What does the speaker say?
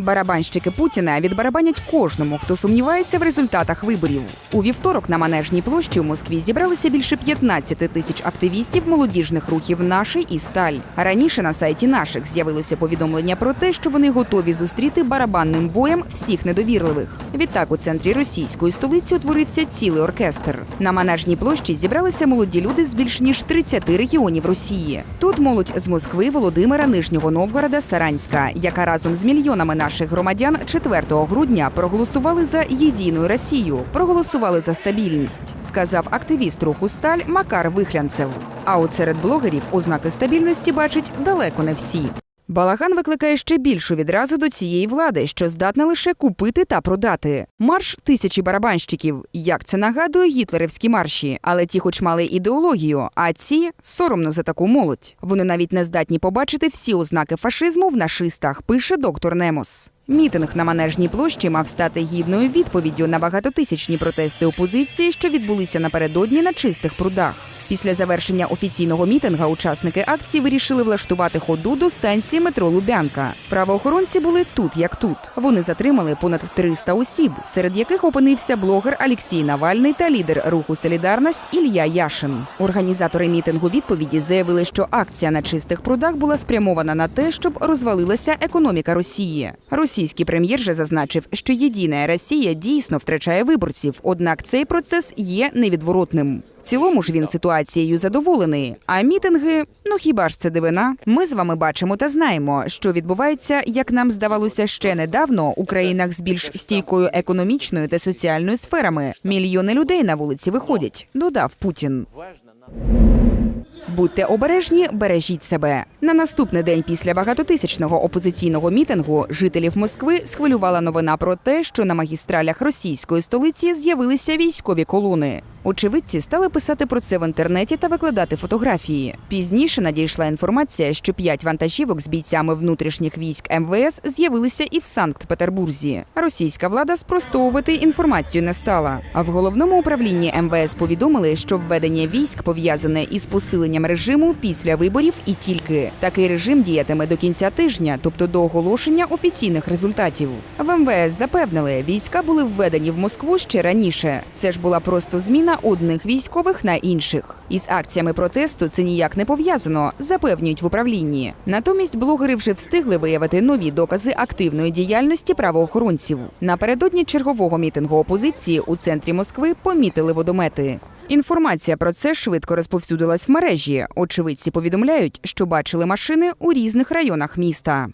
Барабанщики Путіна відбарабанять кожному, хто сумнівається в результатах виборів. У вівторок на Манежній площі у Москві зібралося більше 15 тисяч активістів молодіжних рухів «Наші» і Сталь. Раніше на сайті наших з'явилося повідомлення про те, що вони готові зустріти барабанним боєм всіх недовірливих. Відтак у центрі російської столиці утворився цілий оркестр. На Манежній площі зібралися молоді люди з більш ніж 30 регіонів Росії. Тут молодь з Москви, Володимира, Нижнього Новгорода, Саранська, яка разом з мільйонами наших громадян 4 грудня проголосували за єдину Росію, проголосували за стабільність, сказав активіст руху Сталь Макар Вихлянцев. А от серед блогерів ознаки стабільності бачать далеко не всі. Балаган викликає ще більшу відразу до цієї влади, що здатна лише купити та продати. Марш тисячі барабанщиків. Як це нагадує гітлерівські марші, але ті, хоч мали ідеологію, а ці соромно за таку молодь. Вони навіть не здатні побачити всі ознаки фашизму в нашистах, пише доктор Немос. Мітинг на Манежній площі мав стати гідною відповіддю на багатотисячні протести опозиції, що відбулися напередодні на чистих прудах. Після завершення офіційного мітинга учасники акції вирішили влаштувати ходу до станції метро Лубянка. Правоохоронці були тут як тут. Вони затримали понад 300 осіб, серед яких опинився блогер Алексій Навальний та лідер руху Солідарність Ілля Яшин. Організатори мітингу відповіді заявили, що акція на чистих прудах була спрямована на те, щоб розвалилася економіка Росії. Російський прем'єр же зазначив, що єдина Росія дійсно втрачає виборців, однак цей процес є невідворотним. В цілому ж він ситуацією задоволений. А мітинги, ну хіба ж це дивина? Ми з вами бачимо та знаємо, що відбувається, як нам здавалося ще недавно, у країнах з більш стійкою економічною та соціальною сферами. Мільйони людей на вулиці виходять. Додав Путін. Будьте обережні, бережіть себе. На наступний день після багатотисячного опозиційного мітингу жителів Москви схвилювала новина про те, що на магістралях російської столиці з'явилися військові колони. Очевидці стали писати про це в інтернеті та викладати фотографії. Пізніше надійшла інформація, що п'ять вантажівок з бійцями внутрішніх військ МВС з'явилися і в Санкт-Петербурзі. Російська влада спростовувати інформацію не стала. А в головному управлінні МВС повідомили, що введення військ пов'язане із посиленням режиму після виборів і тільки такий режим діятиме до кінця тижня, тобто до оголошення офіційних результатів. В МВС запевнили, війська були введені в Москву ще раніше. Це ж була просто зміна одних військових на інших. Із акціями протесту це ніяк не пов'язано, запевнюють в управлінні. Натомість блогери вже встигли виявити нові докази активної діяльності правоохоронців. Напередодні чергового мітингу опозиції у центрі Москви помітили водомети. Інформація про це швидко розповсюдилась в мережі. Очевидці повідомляють, що бачили машини у різних районах міста.